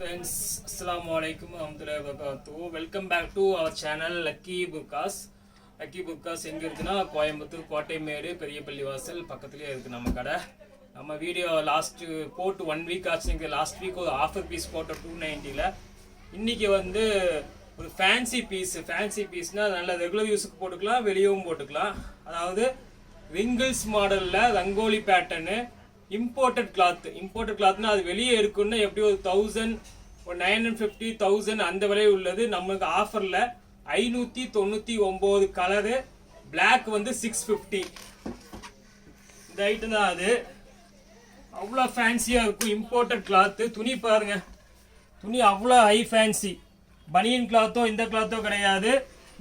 Friends அஸ்லாம் அலைக்கும் அஹமதுல்லா வபரகாத்துஹு welcome back to our channel lucky burqas lucky burqas எங்கே இருக்குன்னா கோயம்புத்தூர் கோட்டைமேடு பெரியபள்ளி வாசல் பக்கத்துலேயே இருக்குது நம்ம கடை. நம்ம வீடியோ லாஸ்ட்டு போட்டு ஒன் வீக் ஆச்சு. லாஸ்ட் வீக் ஒரு ஆஃபர் பீஸ் போட்டோம் டூ நைன்ட்டியில் இன்றைக்கி வந்து ஒரு ஃபேன்சி பீஸ் ஃபேன்சி பீஸ்னால் நல்ல ரெகுலர் யூஸுக்கு போட்டுக்கலாம் வெளியவும் போட்டுக்கலாம். அதாவது ரிங்கிள்ஸ் மாடலில் rangoli pattern imported cloth imported கிளாத்னா அது வெளியே இருக்குன்னா எப்படி ஒரு தௌசண்ட் ஒரு நைன் ஹண்ட்ரட் ஃபிஃப்டி தௌசண்ட் அந்த விலை உள்ளது. நமக்கு ஆஃபரில் ஐநூற்றி தொண்ணூற்றி ஒம்பது கலரு பிளாக் வந்து சிக்ஸ் ஃபிஃப்டி இந்த ஐட்டம் தான் அது. அவ்வளோ ஃபேன்சியாக இருக்கும் இம்போர்ட்டட் கிளாத்து துணி பாருங்க. துணி அவ்வளோ ஹை ஃபேன்சி பனியன் கிளாத்தோ இந்த கிளாத்தோ கிடையாது.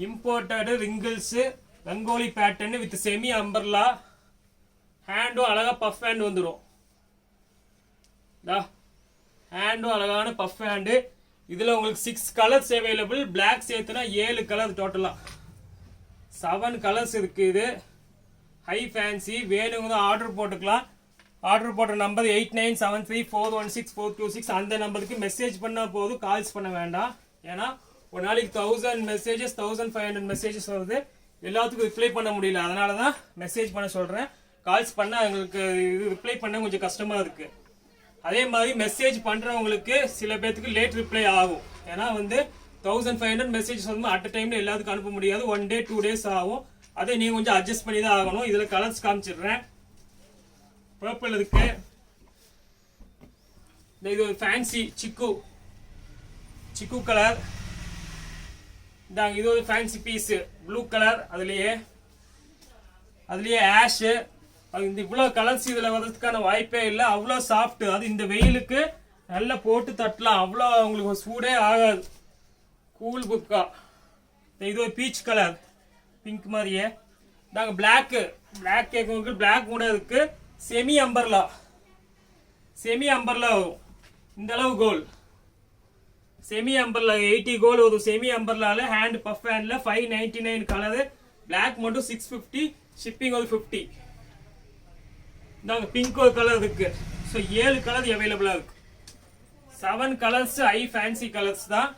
Imported wrinkles rangoli pattern with semi umbrella ஹேண்டும் அழகாக பஃப் ஹேண்ட் வந்துடும் ஹேண்டும் அழகான பஃப் ஹேண்டு இதில் உங்களுக்கு சிக்ஸ் கலர்ஸ் அவைலபிள் பிளாக் சேர்த்துனா ஏழு கலர் டோட்டலாக செவன் கலர்ஸ் இருக்குது இது. ஹை ஃபேன்சி வேணுங்க ஆர்டர் போட்டுக்கலாம். ஆர்டர் போட்ட number eight nine seven three four one six four two six அந்த நம்பருக்கு மெசேஜ் பண்ணால் போதும். கால்ஸ் பண்ண வேண்டாம். ஏன்னா ஒரு நாளைக்கு thousand messages thousand five hundred messages வருது. எல்லாத்துக்கும் ரிப்ளை பண்ண முடியல. அதனால தான் மெசேஜ் பண்ண சொல்கிறேன் கால்ஸ் பண்ணால் எங்களுக்கு இது ரிப்ளை பண்ண கொஞ்சம் கஷ்டமாக இருக்குது அதே மாதிரி மெசேஜ் பண்ணுறவங்களுக்கு சில பேர்த்துக்கு லேட் ரிப்ளை ஆகும். ஏன்னா வந்து தௌசண்ட் ஃபைவ் ஹண்ட்ரட் மெசேஜ் வந்து அட் டைமில் எல்லாத்துக்கும் அனுப்ப முடியாது. ஒன் டே டூ டேஸ் ஆகும். அதை நீங்கள் கொஞ்சம் அட்ஜஸ்ட் பண்ணி தான் ஆகணும். இதில் கலர்ஸ் காமிச்சிடுறேன். பர்பிள் இருக்கு. இந்த இது ஒரு ஃபேன்சி சிக்கு. சிக்கு கலர் இந்தாங்க இது ஒரு ஃபேன்சி பீஸு ப்ளூ கலர் அதுலேயே அதுலேயே ஆஷு அது இந்த இவ்வளோ கலர்ஸ் இதில் வர்றதுக்கான வாய்ப்பே இல்லை. அவ்வளோ சாஃப்ட் அது இந்த வெயிலுக்கு நல்லா போட்டு தட்டலாம். அவ்வளோ உங்களுக்கு சூடே ஆகாது. கூல் புக்கா இது ஒரு பீச் கலர் பிங்க் மாதிரியே. நாங்கள் பிளாக்கு பிளாக் கேட்கவங்களுக்கு பிளாக் கூட இருக்குது செமி அம்பர்லா செமி அம்பர்லா வரும். இந்த அளவு கோல் செமி அம்பர்லா எயிட்டி கோல் ஒரு செமி அம்பர்லாவில் hand puff handle five ninety nine colour black மட்டும் சிக்ஸ் ஃபிஃப்டி ஷிப்பிங் ஒரு ஃபிஃப்டி இந்தாங்க பிங்க் ஒரு கலர் இருக்கு. ஸோ ஏழு கலர் அவைலபிளாக இருக்கு. Seven colours high fancy colours தான்.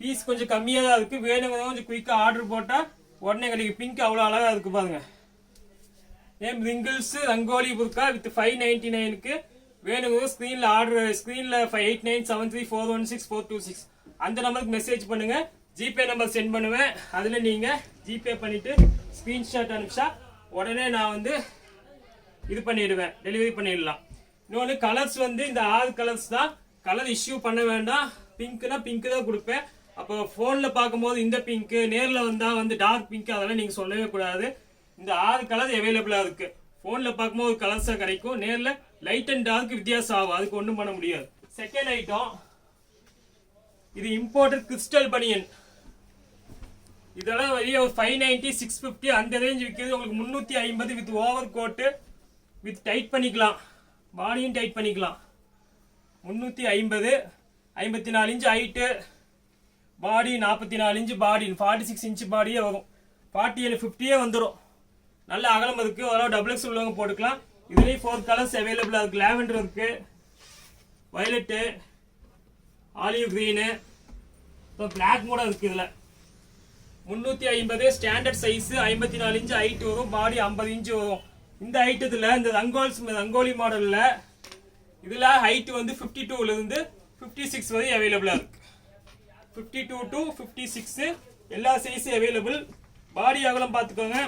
பீஸ் கொஞ்சம் கம்மியாக தான் இருக்குது வேணுங்கிறத கொஞ்சம் குயிக்காக ஆர்டர் போட்டால் உடனே கிடைக்கும் பிங்க் அவ்வளோ அழகாக இருக்கு பாருங்க. நேம் ரிங்கிள்ஸ் ரங்கோலி புர்கா வித் ஃபைவ் நைன்டி நைனுக்கு வேணுங்கிறது ஸ்க்ரீனில் ஆர்டர் ஸ்க்ரீனில் five eight nine seven three four one six four two six அந்த நம்பருக்கு மெசேஜ் பண்ணுங்கள் ஜிபே நம்பர் சென்ட் பண்ணுவேன். அதில் நீங்கள் ஜிபே பண்ணிவிட்டு ஸ்க்ரீன்ஷாட் அனுப்பிச்சா உடனே நான் வந்து இது பண்ணிடுவேன். டெலிவரி பண்ணிடலாம். இன்னொன்று கலர்ஸ் வந்து இந்த ஆறு கலர்ஸ் தான் கலர் இஷ்யூ பண்ண வேண்டாம். பிங்க்னா பிங்க் தான் கொடுப்பேன். அப்போ ஃபோனில் பார்க்கும்போது இந்த பிங்க்கு நேரில் வந்தால் வந்து டார்க் பிங்க் அதெல்லாம் நீங்கள் சொல்லவே கூடாது. இந்த ஆறு கலர் அவைலபிளாக இருக்குது ஃபோனில் பார்க்கும்போது கலர்ஸாக கிடைக்கும். நேரில் லைட் அண்ட் டார்க் வித்தியாசம் ஆகும். அதுக்கு ஒன்றும் பண்ண முடியாது. செகண்ட் ஐட்டம் இது இம்போர்ட்டட் கிறிஸ்டல் பனியன் இதெல்லாம் வெளியே ஒரு ஃபைவ் நைன்ட்டி சிக்ஸ் ஃபிஃப்டி அந்த ரேஞ்ச் விற்கிறது. உங்களுக்கு முந்நூற்றி ஐம்பது with overcoat with tight பண்ணிக்கலாம். பாடியும் டைட் பண்ணிக்கலாம். முந்நூற்றி ஐம்பது ஐம்பத்தி நாலு இன்ச்சு ஹைட்டு பாடி நாற்பத்தி நாலு inch body forty six inch பாடியே வரும். ஃபார்ட்டி ஏழு ஃபிஃப்டியே வந்துடும் நல்ல அகலம் இருக்குது ஓரளவு டபுள் எக்ஸ் உள்ளவங்க போட்டுக்கலாம். இதுலேயும் ஃபோர் கலர்ஸ் அவைலபிளாக இருக்குது லேவெண்டர் இருக்குது வயலட்டு ஆலிவ் க்ரீனு இப்போ பிளாக் கூட இருக்குது இதில். முந்நூற்றி ஐம்பது ஸ்டாண்டர்ட் சைஸு ஐம்பத்தி நாலு இன்ச்சு ஹைட் வரும். பாடி ஐம்பது இன்ச்சு வரும். இந்த ஹைட்டத்தில் இந்த ரங்கோல்ஸ் ரங்கோலி மாடலில் இதில் ஹைட் வந்து ஃபிஃப்டி டூலேருந்து ஃபிஃப்டி சிக்ஸ் வரை அவைலபிளாக இருக்குது fifty two to fifty six எல்லா சைஸும் அவைலபிள் பாடி அகலம் பார்த்துக்கோங்க.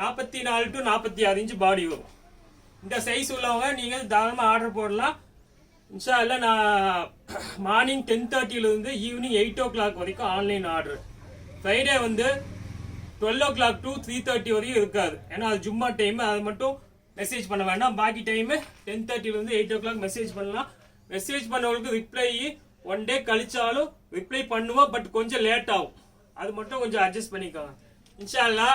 நாற்பத்தி நாலு டு நாற்பத்தி ஆறு இன்ச்சு பாடி வரும். இந்த சைஸ் உள்ளவங்க நீங்கள் தாராளமாக ஆர்டர் போடலாம். இன்ஷா இல்லை நான் மார்னிங் டென் தேர்ட்டிலேருந்து ஈவினிங் எயிட் ஓ கிளாக் வரைக்கும் ஆன்லைன் ஆர்டர் ஃப்ரைடே வந்து twelve o'clock to three thirty வரையும் இருக்காது. ஏன்னா அது ஜும்மா டைம் அது மட்டும் மெசேஜ் பண்ண வேண்டாம். பாக்கி டைமு டென் தேர்ட்டிலேருந்து எயிட் ஓ கிளாக் மெசேஜ் பண்ணலாம். மெசேஜ் பண்ணவங்களுக்கு ரிப்ளை ஒன் டே கழிச்சாலும் ரிப்ளை பண்ணுவோம் பட் கொஞ்சம் லேட் ஆகும். அது மட்டும் கொஞ்சம் அட்ஜஸ்ட் பண்ணிக்கோங்க. இன்ஷால்லா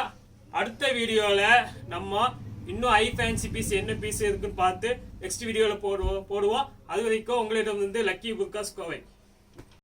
அடுத்த வீடியோவில் நம்ம இன்னும் ஐ ஃபேன்சி பீஸ் என்ன பீஸ் இருக்குன்னு பார்த்து நெக்ஸ்ட் வீடியோவில் போடுவோம் போடுவோம். அது வரைக்கும் உங்களிடம் வந்து லக்கி புக்காஸ் கோவை